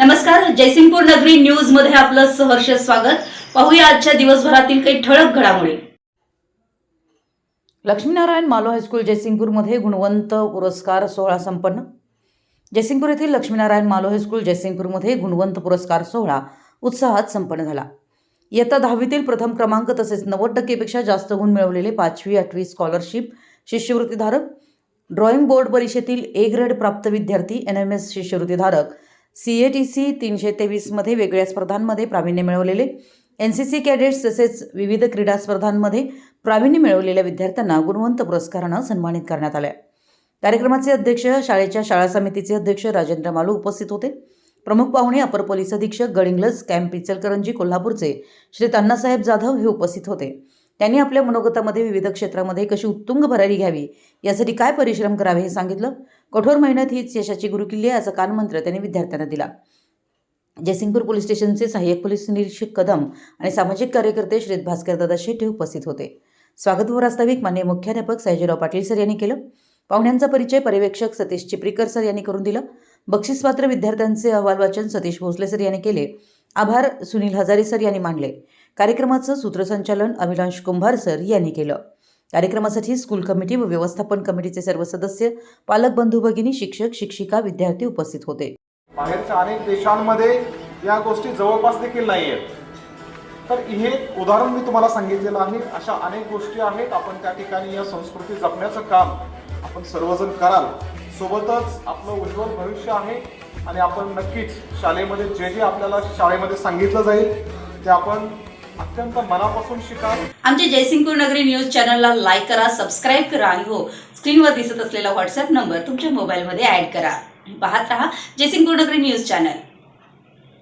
नमस्कार जयसिंगपूर नगरी न्यूजमध्ये आपलं सहर्ष स्वागत. पाहूया आजच्या दिवसभरातील काही ठळक घडामोडी. लक्ष्मीनारायण मालो हायस्कूल जयसिंगपूरमध्ये गुणवंत पुरस्कार सोहळा संपन्न. जयसिंगपूर येथील लक्ष्मीनारायण मालो हायस्कूल जयसिंगपूरमध्ये गुणवंत पुरस्कार सोहळा उत्साहात संपन्न झाला. इयत्ता दहावीतील प्रथम क्रमांक तसेच नव्वद टक्केपेक्षा जास्त गुण मिळवलेले पाचवी आठवी स्कॉलरशिप शिष्यवृत्तीधारक. ड्रॉइंग बोर्ड परीक्षेतील ए ग्रेड प्राप्त विद्यार्थी एन एम एस शिष्यवृत्तीधारक. सी ए टी सी तीनशे तेवीसमध्ये वेगळ्या स्पर्धांमध्ये प्रावीण्य मिळवलेले. एन सी सी कॅडेट्स तसेच विविध क्रीडा स्पर्धांमध्ये प्रावीण्य मिळवलेल्या विद्यार्थ्यांना गुणवंत पुरस्कारानं सन्मानित करण्यात आलं कार्यक्रमाचे अध्यक्ष शाळेच्या शाळा समितीचे अध्यक्ष राजेंद्र मालू उपस्थित होते. प्रमुख पाहुणे अपर पोलीस अधीक्षक गडिंग्लज कॅम्प इचलकरंजी कोल्हापूरचे श्री अण्णासाहेब जाधव हे उपस्थित होते. त्यांनी आपल्या मनोगतामध्ये विविध क्षेत्रामध्ये कशी उत्तुंग भरारी घ्यावी यासाठी काय परिश्रम करावे हे सांगितलं. कठोर मेहनत हीच यशाची गुरुकिल्ली आहे असा कानमंत्र त्यांनी विद्यार्थ्यांना दिला. जयसिंगपूर पोलीस स्टेशनचे सहाय्यक पोलीस निरीक्षक कदम आणि सामाजिक कार्यकर्ते श्रीत भास्करदादा शेट्टे उपस्थित होते. स्वागत व प्रास्ताविक मान्य मुख्याध्यापक सयाजीराव पाटील सर यांनी केलं. पाहुण्यांचा परिचय पर्यवेक्षक सतीश चिपरीकर सर यांनी करून दिला. बक्षीसपात्र विद्यार्थ्यांचे अहवाल वाचन सतीश भोसले सर यांनी केले. आभार सुनील हजारे सर यांनी मांडले. कार्यक्रमाचं सूत्रसंचालन अभिलाष कुंभार सर यांनी केलं. कार्यक्रमासाठी स्कूल कमिटी व व्यवस्थापन कमिटीचे सर्व सदस्य पालक बंधू भगिनी शिक्षक शिक्षिका विद्यार्थी उपस्थित होते. बाहेरच्या अनेक देशांमध्ये या गोष्टी जवळपास देखील नाही आहेत तर हे उदाहरण मी तुम्हाला सांगितलेलं आहे. अशा अनेक गोष्टी आहेत. आपण त्या ठिकाणी या संस्कृती जपण्याचं काम आपण सर्वजण कराल. सोबतच आपलं उज्ज्वल भविष्य आहे आणि आपण नक्कीच शाळेमध्ये जे जे आपल्याला शाळेमध्ये सांगितलं जाईल ते आपण अत्यंत मनापासून शिका. आमच्या जयसिंगपूर नगरी न्यूज चॅनलला लाईक करा सबस्क्राईब करा आणि हो स्क्रीनवर दिसत असलेला व्हॉट्सअप नंबर तुमच्या मोबाईलमध्ये ऍड करा. पाहत राहा जयसिंगपूर नगरी न्यूज चॅनल.